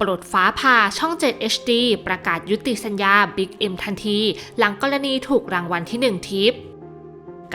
ปลดฟ้าผ่าช่อง 7 HD ประกาศยุติสัญญา Big M ทันที หลังกรณีถูกรางวัลที่ 1 ทิป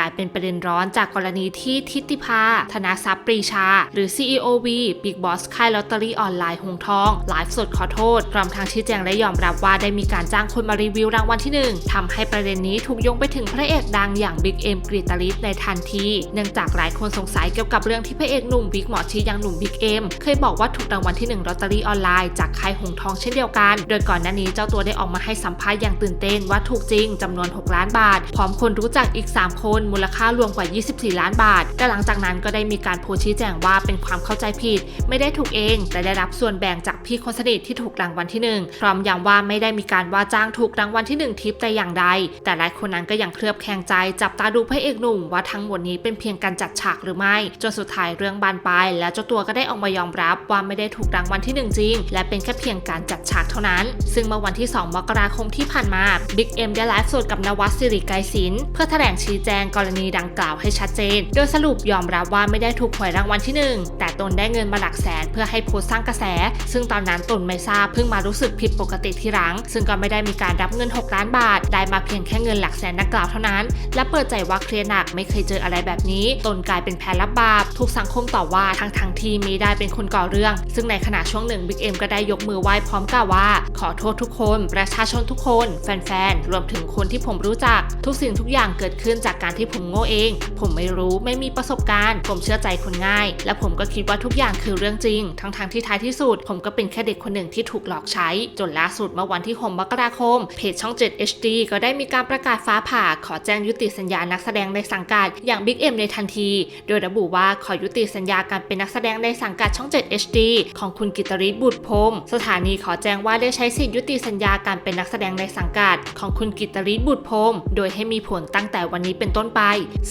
กลายเป็นประเด็นร้อนจากกรณีที่ทิติภา ธนาทรัพย์ปรีชา หรือ CEOV Big Boss ค่ายลอตเตอรี่ออนไลน์หงทอง ไลฟ์สดขอโทษ พร้อมทางชี้แจงและยอมรับว่าได้มีการจ้างคนมารีวิวรางวัลที่ 1ทำให้ประเด็นนี้ถูกยงไปถึงพระเอกดังอย่าง Big M กรีตาลิสในทันที เนื่องจากหลายคนสงสัยเกี่ยวกับเรื่องที่พระเอกหนุ่มวิกหมอชีอย่างหนุ่ม Big M เคยบอกว่าถูกรางวัลที่1ลอตเตอรี่ออนไลน์จากค่ายหงทองเช่นเดียวกัน โดยก่อนหน้านี้เจ้าตัวได้ออกมาให้สัมภาษณ์อย่างตื่นเต้นว่าถูกจริงจำนวน 6 ล้านบาท พร้อมคนรู้จักอีก 3 คนมูลค่ารวมกว่า 24 ล้านบาท แต่หลังจากนั้นก็ได้มีการโพสชี้แจงว่าเป็นความเข้าใจผิด ไม่ได้ถูกเอง แต่ได้รับส่วนแบ่งจากพี่คนสนิทที่ถูกรางวัลที่ 1 พร้อมย้ำว่าไม่ได้มีการว่าจ้างถูกรางวัลที่ 1 ทิปแต่อย่างใด แต่หลายคนนั้นก็ยังเคลือบแคลงใจ จับตาดูพระเอกหนุ่มว่าทั้งหมดนี้เป็นเพียงการจัดฉากหรือไม่ จนสุดท้ายเรื่องบานปลายแล้วเจ้าตัวก็ได้ออกมายอมรับว่าไม่ได้ถูกรางวัลที่ 1 จริง และเป็นแค่เพียงการจัดฉากเท่านั้น ซึ่งเมื่อวันที่ 2 มกราคมที่ผ่านมาบิ๊กเอ็มได้ไลฟ์สดกับนวัดสิริไกรศิลป์เพื่อแถลงชี้แจงกรณีดังกล่าวให้ชัดเจน โดยสรุปยอมรับว่าไม่ได้ถูกหวยรางวัลที่ 1 แต่ตนได้เงินมาหลักแสนเพื่อให้โพสต์สร้างกระแส ซึ่งตอนนั้นตนไม่ทราบเพิ่งมารู้สึกผิดปกติทีหลัง ซึ่งก็ไม่ได้มีการรับเงิน 6 ล้านบาท ได้มาเพียงแค่เงินหลักแสนดังกล่าวเท่านั้น และเปิดใจว่าเครียดหนักไม่เคยเจออะไรแบบนี้ ตนกลายเป็นแพ้รับบาปถูกสังคมต่อว่าทั้งทงๆที่มีได้เป็นคนก่อเรื่อง ซึ่งในขณะช่วงหนึ่งบิ๊กเอ็มก็ได้ยกมือไหว้พร้อมกล่าวว่า ขอโทษทุกคน ประชาชนทุกคน แฟนๆรวมถึงคนที่ผมรู้จัก ทุกสิ่งทุกอย่างเกิดขึ้นจากการที่ผมโง่เอง ผมไม่รู้ไม่มีประสบการณ์ ผมเชื่อใจคนง่าย และผมก็คิดว่าทุกอย่างคือเรื่องจริง ทั้งๆทที่ท้ายที่สุด ผมก็เป็นแค่เด็กคนหนึ่งที่ถูกหลอกใช้ จนล่าสุดเมื่อวันที่ 6 มกราคม เพจช่อง 7 HD ก็ได้มีการประกาศฟ้าผ่า ขอแจ้งยุติสัญญานักแสดงในสังกัดอย่าง Big M ในทันที โดยระบุว่าขอยุติสัญญาการเป็นนักแสดงในสังกัดช่อง 7 HD ของคุณกิตริศบุตรพรมสถานีขอแจ้งว่าได้ใช้สิทธิยุติสัญญาการเป็นนักแสดงในสังกัด ของคุณกิตริศบุตรพรมโดยให้มีผลตั้งแต่วันนี้เป็นต้นไป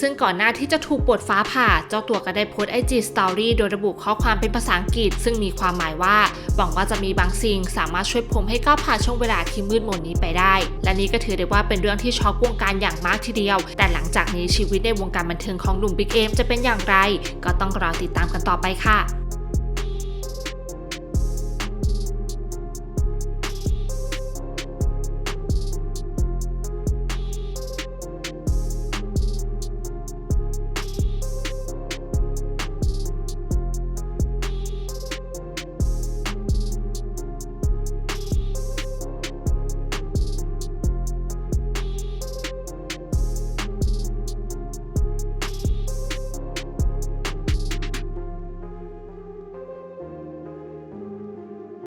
ซึ่งก่อนหน้าที่จะถูกปลดฟ้าผ่า เจ้าตัวก็ได้โพสต์ไอจีสตอรี่โดยระบุข้อความเป็นภาษาอังกฤษ ซึ่งมีความหมายว่า หวังว่าจะมีบางสิ่งสามารถช่วยผมให้ก้าวผ่านช่วงเวลาที่มืดมนนี้ไปได้ และนี่ก็ถือได้ว่าเป็นเรื่องที่ช็อกวงการอย่างมากทีเดียว แต่หลังจากนี้ชีวิตในวงการบันเทิงของหนุ่มบิ๊กเอมจะเป็นอย่างไร ก็ต้องรอติดตามกันต่อไปค่ะ